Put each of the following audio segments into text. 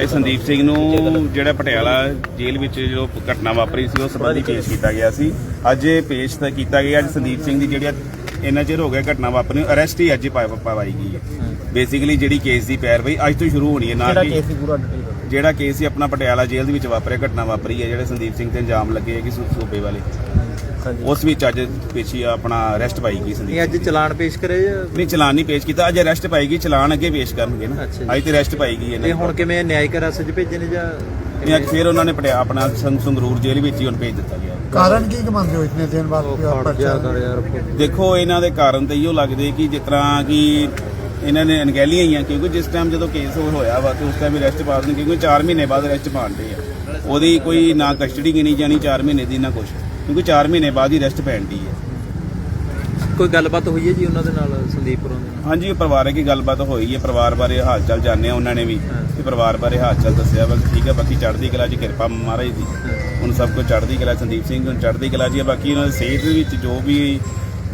ਭਾਈ ਸੰਦੀਪ ਸਿੰਘ ਨੂੰ ਜਿਹੜਾ ਪਟਿਆਲਾ ਜੇਲ੍ਹ ਵਿੱਚ ਜੋ ਘਟਨਾ ਵਾਪਰੀ ਸੀ ਉਸ ਸੰਬੰਧੀ ਪੇਸ਼ ਕੀਤਾ ਗਿਆ ਸੀ। ਅੱਜ ਇਹ ਪੇਸ਼ ਤਾਂ ਕੀਤਾ ਗਿਆ ਅੱਜ ਸੰਦੀਪ ਸਿੰਘ ਦੀ ਜਿਹੜੀ ਇੰਨਾ ਚਿਰ ਹੋ ਗਿਆ ਘਟਨਾ ਵਾਪਰੀ ਅਰੈਸਟ ਹੀ ਅੱਜ ਹੀ ਪਾਵਾਈ ਗਈ ਹੈ। ਬੇਸਿਕਲੀ ਜਿਹੜੀ ਕੇਸ ਦੀ ਪੈਰਵਾਈ ਅੱਜ ਤੋਂ ਸ਼ੁਰੂ ਹੋਣੀ ਹੈ ਨਾ ਕਿਹੜਾ ਕਿ ਕੇਸ ਸੀ ਪੂਰਾ ਡਿਟੇਲ ਕਰੋ ਜਿਹੜਾ ਕੇਸ ਸੀ ਆਪਣਾ ਪਟਿਆਲਾ ਜੇਲ੍ਹ ਦੇ ਵਿੱਚ ਵਾਪਰਿਆ ਘਟਨਾ ਵਾਪਰੀ ਹੈ ਜਿਹੜੇ ਸੰਦੀਪ ਸਿੰਘ ਤੇ ਇਲਜ਼ਾਮ ਲੱਗੇ ਹੈ ਕਿ ਸੂਬੇ ਵਾਲੇ। ਉਸ ਵਿੱਚ ਅੱਜ ਪੇਸ਼ੀ ਆਪਣਾ ਅਰੈਸਟ ਪਾਈ ਗਈ ਸੰਦੀਪ ਇਹ ਅੱਜ। ਚਲਾਨ ਪੇਸ਼ ਕਰੇ ਜਾਂ? ਨਹੀਂ ਚਲਾਨ ਨਹੀਂ ਪੇਸ਼ ਕੀਤਾ। ਅੱਜ ਅਰੈਸਟ ਪਾਏਗੀ ਚਲਾਨ ਅੱਗੇ ਪੇਸ਼ ਕਰਨਗੇ ਨਾ। ਅੱਜ ਤੇ ਅਰੈਸਟ ਪਾਏਗੀ ਇਹਨਾਂ। ਇਹ ਦੀ। ਹੁਣ ਕਿਵੇਂ ਨਿਆਇਕ ਰਸ ਚ ਭੇਜੇ ਨੇ ਜਾਂ ਨਹੀਂ ਅੱਜ ਫਿਰ ਉਹਨਾਂ ਨੇ ਪਟਿਆ ਆਪਣਾ ਸੰਗ- ਸੰਗਰੂਰ ਜੇਲ੍ਹ ਵਿੱਚ ਹੀ ਹੁਣ ਭੇਜ ਦਿੱਤਾ ਗਿਆ। ਕਾਰਨ ਕੀ ਕਿ ਮੰਨਦੇ ਹੋ ਇਤਨੇ ਦਿਨ ਬਾਅਦ? ਦੇਖੋ ਇਹਨਾਂ ਦੇ ਕਾਰਨ ਤਾਂ ਇਹੋ ਲੱਗਦੇ ਕਿ ਜਿਸ ਤਰ੍ਹਾਂ ਕਿ ਇਹਨਾਂ ਨੇ ਅਣਗਹਿਲੀਆਂ ਹੀ ਆ ਕਿਉਂਕਿ ਜਿਸ ਟਾਈਮ ਜਦੋਂ ਕੇਸ ਹੋਇਆ ਵਾ ਤੇ ਉਸ ਟਾਈਮ ਅਰੈਸਟ ਪਾ ਦਿੰਦੇ ਕਿਉਂਕਿ 4 ਮਹੀਨੇ ਬਾਅਦ ਅਰੈਸਟ ਪਾਉਂਦੇ ਆ। ਉਹਦੀ ਕੋਈ ਨਾ ਕਸਟਡੀ ਗਿਣੀ ਜਾਣੀ 4 ਮਹੀਨੇ ਦੀ ਨਾ ਕੁਛ। ਕਿਉਂਕਿ 4 ਮਹੀਨੇ ਬਾਅਦ ਹੀ ਅਰੈਸਟ ਪੈਂਦੀ ਹੈ। ਕੋਈ ਗੱਲਬਾਤ ਹੋਈ ਹੈ ਜੀ ਉਹਨਾਂ ਦੇ ਨਾਲ ਸੰਦੀਪ ਪੁਰੋਂ ਦੇ ਨਾਲ? ਹਾਂਜੀ ਪਰਿਵਾਰਕ ਹੀ ਗੱਲਬਾਤ ਹੋਈ ਹੈ ਪਰਿਵਾਰ ਬਾਰੇ ਹਾਲ ਚਾਲ ਜਾਣਿਆ ਉਹਨਾਂ ਨੇ ਵੀ। ਤੇ ਪਰਿਵਾਰ ਬਾਰੇ ਹਾਲ ਚਾਲ ਦੱਸਿਆ ਵਾ ਠੀਕ ਹੈ ਬਾਕੀ ਚੜ੍ਹਦੀ ਕਲਾ 'ਚ ਕਿਰਪਾ ਮਹਾਰਾਜ ਦੀ। ਹੁਣ ਸਭ ਕੁਝ ਚੜ੍ਹਦੀ ਕਲਾ ਸੰਦੀਪ ਸਿੰਘ ਹੁਣ ਚੜ੍ਹਦੀ ਕਲਾ ਜੀ ਬਾਕੀ ਉਹਨਾਂ ਦੀ ਸਿਹਤ ਦੇ ਵਿੱਚ ਜੋ ਵੀ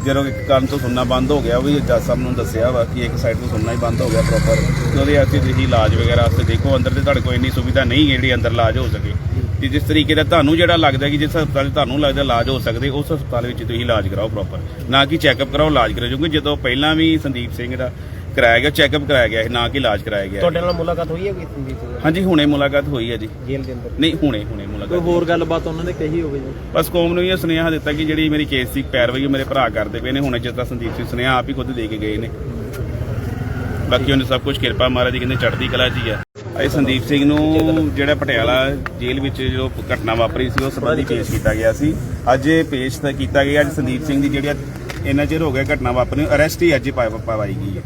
ਜਦੋਂ ਇੱਕ ਕੰਨ ਤੋਂ ਸੁਣਨਾ ਬੰਦ ਹੋ ਗਿਆ ਉਹ ਵੀ ਜੱਜ ਸਾਹਿਬ ਨੂੰ ਦੱਸਿਆ ਵਾ ਕਿ ਇੱਕ ਸਾਈਡ ਤੋਂ ਸੁਣਨਾ ਹੀ ਬੰਦ ਹੋ ਗਿਆ ਪ੍ਰੋਪਰ ਉਹਦੇ ਵਾਸਤੇ ਤੁਸੀਂ ਇਲਾਜ ਵਗੈਰਾ ਵਾਸਤੇ ਦੇਖੋ ਅੰਦਰ ਤੇ ਤੁਹਾਡੇ ਕੋਲ ਇੰਨੀ ਸੁਵਿਧਾ ਨਹੀਂ ਜਿਹੜੀ ਅੰਦਰ ਇਲਾਜ ਹੋ ਸਕੇ। ਤੇ ਜਿਸ ਤਰੀਕੇ ਦਾ ਤੁਹਾਨੂੰ ਜਿਹੜਾ ਲੱਗਦਾ ਕਿ ਜਿਸ ਹਸਪਤਾਲ 'ਚ ਤੁਹਾਨੂੰ ਲੱਗਦਾ ਇਲਾਜ ਹੋ ਸਕਦੇ ਉਸ ਹਸਪਤਾਲ ਵਿੱਚ ਤੁਸੀਂ ਇਲਾਜ ਕਰਾਓ ਪ੍ਰੋਪਰ ਨਾ ਕਿ ਚੈੱਕਅਪ ਕਰਾਓ ਇਲਾਜ ਕਰਾਓ ਕਿਉਂਕਿ ਜਦੋਂ ਪਹਿਲਾਂ ਵੀ ਸੰਦੀਪ ਸਿੰਘ ਦਾ ਕਰਾਇਆ ਗਿਆ ਚੈੱਕਅਪ ਕਰਾਇਆ ਗਿਆ ਨਾ ਕਿ ਇਲਾਜ ਕਰਾਇਆ ਗਿਆ। ਤੁਹਾਡੇ ਨਾਲ ਮੁਲਾਕਾਤ ਹੋਈ ਹੈ ਕੋਈ ਸੰਦੀਪ ਸਿੰਘ ਹਾਂਜੀ ਹੁਣੇ ਮੁਲਾਕਾਤ ਹੋਈ ਹੈ ਜੀ। ਜੇਲ੍ਹ ਦੇ ਅੰਦਰ? ਨਹੀਂ ਹੁਣੇ ਹੁਣੇ ਕੋਈ ਮੁਲਾਕਾਤ ਹੋਰ ਗੱਲਬਾਤ ਉਹਨਾਂ ਨੇ ਕਹੀ ਹੋਵੇ ਜੀ? ਬਸ ਕੌਮ ਨੂੰ ਇਹ ਸੁਨੇਹਾ ਦਿੱਤਾ ਕਿ ਜਿਹੜੀ ਮੇਰੀ ਕੇਸ ਦੀ ਪੈਰਵਾਈ ਉਹ ਮੇਰੇ ਭਰਾ ਕਰਦੇ ਪਏ ਨੇ ਹੁਣੇ ਜਿਸ ਤਰ੍ਹਾਂ ਸੰਦੀਪ ਸਿੰਘ ਸੁਨੇਹਾ ਆਪ ਹੀ ਖੁਦ ਦੇ ਕੇ ਗਏ ਨੇ। ਬਾਕੀ ਉਹਨੇ ਸਭ ਕੁਝ ਕਿਰਪਾ ਮਹਾਰਾਜ ਦੀ ਕਹਿੰਦੇ ਚੜ੍ਹਦੀ ਕਲਾ 'ਚ ਹੀ ਆ। ਇਹ ਸੰਦੀਪ ਸਿੰਘ ਨੂੰ ਜਿਹੜਾ ਪਟਿਆਲਾ ਜੇਲ੍ਹ ਵਿੱਚ ਜੋ ਘਟਨਾ ਵਾਪਰੀ ਸੀ ਉਸ ਸੰਬੰਧੀ ਪੇਸ਼ ਕੀਤਾ ਗਿਆ ਸੀ। ਅੱਜ ਇਹ ਪੇਸ਼ ਤਾਂ ਕੀਤਾ ਗਿਆ ਅੱਜ ਸੰਦੀਪ ਸਿੰਘ ਦੀ ਜਿਹੜੀ ਇੰਨਾ ਚਿਰ ਹੋ ਗਿਆ ਘਟਨਾ ਵਾਪਰੀ ਅਰੈਸਟ ਹੀ ਅੱਜ ਹੀ ਪਾਵਾਈ ਗਈ ਹੈ।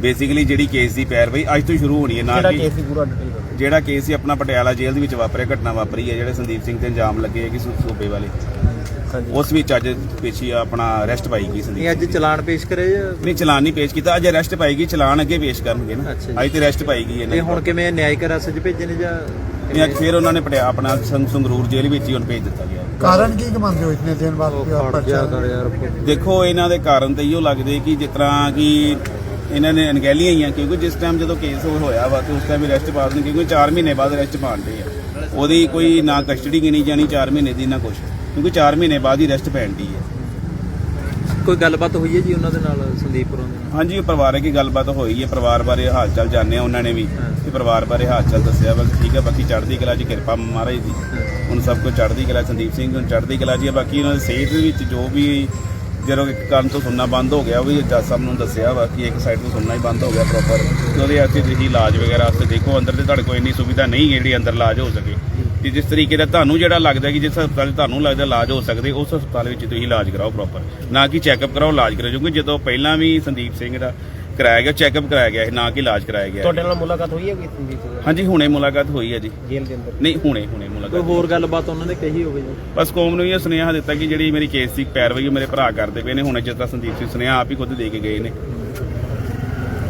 ਬੇਸਿਕਲੀ ਜਿਹੜੀ ਕੇਸ ਦੀ ਪੈਰਵਾਈ ਅੱਜ ਤੋਂ ਸ਼ੁਰੂ ਹੋਣੀ ਹੈ ਨਾ ਕਿਹੜਾ ਸੀ ਜਿਹੜਾ ਕੇਸ ਸੀ ਆਪਣਾ ਪਟਿਆਲਾ ਜੇਲ੍ਹ ਦੇ ਵਿੱਚ ਵਾਪਰਿਆ ਘਟਨਾ ਵਾਪਰੀ ਹੈ ਜਿਹੜੇ ਸੰਦੀਪ ਸਿੰਘ ਤੇ ਇਲਜ਼ਾਮ ਲੱਗੇ ਹੈ ਕਿ ਸੂ- ਸੂਬੇ ਵਾਲੇ। ਉਸ ਵਿੱਚ ਅੱਜ ਪੇਸ਼ੀ ਆਪਣਾ ਅਰੈਸਟ ਪਾਈ ਗਈ ਸੰਦੀਪ ਇਹ ਅੱਜ। ਚਲਾਨ ਪੇਸ਼ ਕਰੇ ਜਾਂ? ਨਹੀਂ ਚਲਾਨ ਨਹੀਂ ਪੇਸ਼ ਕੀਤਾ ਅੱਜ ਅਰੈਸਟ ਪਾਏਗੀ ਚਲਾਨ ਅੱਗੇ ਪੇਸ਼ ਕਰਨਗੇ ਨਾ। ਅੱਛਾ ਜੀ। ਅੱਜ ਤੇ ਅਰੈਸਟ ਪਾਏਗੀ ਇਹਨਾਂ ਇਹ ਦੀ। ਹੁਣ ਕਿਵੇਂ ਨਿਆਇਕ ਰਸ ਚ ਭੇਜੇ ਨੇ ਜਾਂ ਨਹੀਂ ਅੱਜ ਫਿਰ ਉਹਨਾਂ ਨੇ ਪਟਿਆ ਆਪਣਾ ਸੰਗ- ਸੰਗਰੂਰ ਜੇਲ੍ਹ ਵਿੱਚ ਹੀ ਹੁਣ ਭੇਜ ਦਿੱਤਾ ਗਿਆ। ਕਾਰਨ ਕੀ ਮੰਨਦੇ ਹੋ ਇਤਨੇ ਦਿਨ ਬਾਅਦ ਉਹ ਪਿਆ ਖੜ ਜਾ ਕਰ ਪਰਚਾ ਯਾਰ ਦੇਖੋ ਇਹਨਾਂ ਦੇ ਕਾਰਨ ਤਾਂ ਇਹੋ ਲੱਗਦੇ ਕਿ ਜਿਸ ਤਰ੍ਹਾਂ ਕਿ ਇਹਨਾਂ ਨੇ ਅਣਗਹਿਲੀਆਂ ਹੀ ਆ ਕਿਉਂਕਿ ਜਿਸ ਟਾਈਮ ਜਦੋਂ ਕੇਸ ਹੋਇਆ ਵਾ ਤੇ ਉਸ ਟਾਈਮ ਅਰੈਸਟ ਪਾ ਦਿੰਦੇ ਕਿਉਂਕਿ 4 ਮਹੀਨੇ ਬਾਅਦ ਅਰੈਸਟ ਪਾਉਂਦੇ ਆ। ਉਹਦੀ ਕੋਈ ਨਾ ਕਸਟਡੀ ਗਿਣੀ ਜਾਣੀ 4 ਮਹੀਨੇ ਦੀ ਨਾ ਕੁਛ ਕਿਉਂਕਿ 4 ਮਹੀਨੇ ਬਾਅਦ ਹੀ ਅਰੈਸਟ ਪੈਂਦੀ ਹੈ ਕੋਈ ਗੱਲਬਾਤ ਹੋਈ ਹੈ ਜੀ ਉਹਨਾਂ ਦੇ ਨਾਲ ਸੰਦੀਪ ਪੁਰੋਂ ਦੇ ਨਾਲ? ਹਾਂਜੀ ਪਰਿਵਾਰਕ ਹੀ ਗੱਲਬਾਤ ਹੋਈ ਹੈ ਪਰਿਵਾਰ ਬਾਰੇ ਹਾਲ ਚਾਲ ਜਾਣਿਆ ਉਹਨਾਂ ਨੇ ਵੀ। ਤੇ ਪਰਿਵਾਰ ਬਾਰੇ ਹਾਲ ਚਾਲ ਦੱਸਿਆ ਵਾ ਠੀਕ ਹੈ ਬਾਕੀ ਚੜ੍ਹਦੀ ਕਲਾ 'ਚ ਕਿਰਪਾ ਮਹਾਰਾਜ ਦੀ। ਹੁਣ ਸਭ ਕੁਝ ਚੜ੍ਹਦੀ ਕਲਾ ਸੰਦੀਪ ਸਿੰਘ ਹੁਣ ਚੜ੍ਹਦੀ ਕਲਾ ਹੈ ਬਾਕੀ ਉਹਨਾਂ ਦੀ ਸਿਹਤ ਵਿੱਚ ਜੋ ਵੀ ਜਦੋਂ ਇੱਕ ਕੰਨ ਤੋਂ ਸੁਣਨਾ ਬੰਦ ਹੋ ਗਿਆ, ਉਹ ਵੀ ਜੱਜ ਸਾਹਿਬ ਨੂੰ ਦੱਸਿਆ ਵਾ ਕਿ ਇੱਕ ਸਾਈਡ ਤੋਂ ਸੁਣਨਾ ਹੀ ਬੰਦ ਹੋ ਗਿਆ ਪ੍ਰੋਪਰ ਤੇ ਉਹਦੇ ਵਾਸਤੇ ਤੁਸੀਂ ਇਲਾਜ ਵਗੈਰਾ ਵਾਸਤੇ ਦੇਖੋ, ਅੰਦਰ ਤੇ ਤੁਹਾਡੇ ਕੋਲ ਇੰਨੀ ਸੁਵਿਧਾ ਨਹੀਂ ਹੈ ਜਿਹੜੀ ਅੰਦਰ ਇਲਾਜ ਹੋ ਸਕੇ। ਤੇ ਜਿਸ ਤਰੀਕੇ ਦਾ ਤੁਹਾਨੂੰ ਜਿਹੜਾ ਲੱਗਦਾ ਕਿ ਜਿਸ ਹਸਪਤਾਲ 'ਚ ਤੁਹਾਨੂੰ ਲੱਗਦਾ ਇਲਾਜ ਹੋ ਸਕਦੇ, ਉਸ ਹਸਪਤਾਲ ਵਿੱਚ ਤੁਸੀਂ ਇਲਾਜ ਕਰਾਓ ਪ੍ਰੋਪਰ ਨਾ ਕਿ ਚੈੱਕਅਪ ਕਰਾਓ, ਇਲਾਜ ਕਰਾਓ, ਕਿਉਂਕਿ ਜਦੋਂ ਪਹਿਲਾਂ ਵੀ ਸੰਦੀਪ ਸਿੰਘ ਦਾ ਕਰਾਇਆ ਗਿਆ ਚੈੱਕਅਪ ਕਰਾਇਆ ਗਿਆ ਸੀ ਨਾ ਕਿ ਇਲਾਜ ਕਰਾਇਆ ਗਿਆ। ਤੁਹਾਡੇ ਨਾਲ ਮੁਲਾਕਾਤ ਹੋਈ ਹੈ ਕੋਈ ਸੰਦੀਪ ਸਿੰਘ ਹਾਂਜੀ ਹੁਣੇ ਮੁਲਾਕਾਤ ਹੋਈ ਹੈ ਜੀ। ਜੇਲ੍ਹ ਦੇ ਅੰਦਰ? ਨਹੀਂ ਹੁਣੇ ਹੁਣੇ ਕੋਈ ਮੁਲਾਕਾਤ ਹੋਰ ਗੱਲਬਾਤ ਉਹਨਾਂ ਨੇ ਕਹੀ ਹੋਵੇ ਜੀ? ਬਸ ਕੌਮ ਨੂੰ ਇਹ ਸੁਨੇਹਾ ਦਿੱਤਾ ਕਿ ਜਿਹੜੀ ਮੇਰੀ ਕੇਸ ਦੀ ਪੈਰਵਾਈ ਉਹ ਮੇਰੇ ਭਰਾ ਕਰਦੇ ਪਏ ਨੇ ਹੁਣੇ ਜਿਸ ਤਰ੍ਹਾਂ ਸੰਦੀਪ ਸਿੰਘ ਸੁਨੇਹਾ ਆਪ ਹੀ ਖੁਦ ਦੇ ਕੇ ਗਏ ਨੇ।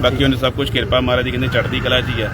ਬਾਕੀ ਉਹਨੇ ਸਭ ਕੁਝ ਕਿਰਪਾ ਮਹਾਰਾਜ ਦੀ ਕਹਿੰਦੇ ਚੜ੍ਹਦੀ ਕਲਾ ਹੀ ਆ